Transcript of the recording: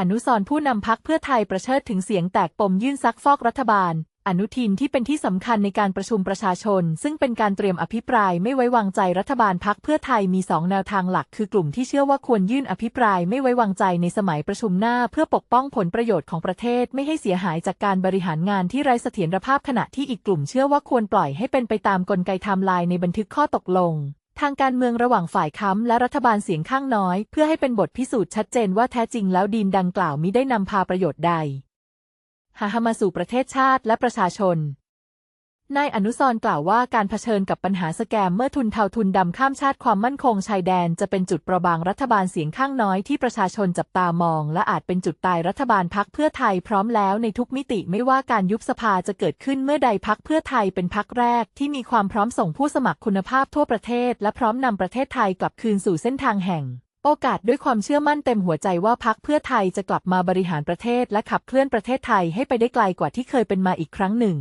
อนุสรผู้นำพักเพื่อไทยประเชิดถึงเสียงแตกปมยื่นซักฟอกรัฐบาล อนุทินที่เป็นที่สำคัญในการประชุมประชาชน ซึ่งเป็นการเตรียมอภิปรายไม่ไว้วางใจรัฐบาลพักเพื่อไทยมีสองแนวทางหลัก คือกลุ่มที่เชื่อว่าควรยื่นอภิปรายไม่ไว้วางใจในสมัยประชุมหน้า เพื่อปกป้องผลประโยชน์ของประเทศไม่ให้เสียหายจากการบริหารงานที่ไร้เสถียรภาพขณะที่อีกกลุ่มเชื่อว่าควรปล่อยให้เป็นไปตามกลไกไทม์ไลน์ในบันทึกข้อตกลง ทางการเมืองระหว่างฝ่ายค้ำและรัฐบาลเสียงข้างน้อย เพื่อให้เป็นบทพิสูจน์ชัดเจนว่าแท้จริงแล้วดีนดังกล่าวมิได้นำพาประโยชน์ใดหามาสู่ประเทศชาติและประชาชน นายอนุสร์กล่าวว่าการเผชิญกับปัญหาสแกมเมื่อทุนเทาทุนดำข้ามชาติความมั่นคงชายแดนจะเป็นจุดประบางรัฐบาลเสียงข้างน้อยที่ประชาชนจับตามอง และอาจเป็นจุดตายรัฐบาลพักเพื่อไทยพร้อมแล้วในทุกมิติไม่ว่าการยุบสภาจะเกิดขึ้นเมื่อใดพักเพื่อไทยเป็นพักแรกที่มีความพร้อมส่งผู้สมัครคุณภาพทั่วประเทศ และพร้อมนำประเทศไทยกลับคืนสู่เส้นทางแห่งโอกาสด้วยความเชื่อมั่นเต็มหัวใจว่าพักเพื่อไทยจะกลับมาบริหารประเทศ และขับเคลื่อนประเทศไทยให้ไปได้ไกลกว่าที่เคยเป็นมาอีกครั้งหนึ่ง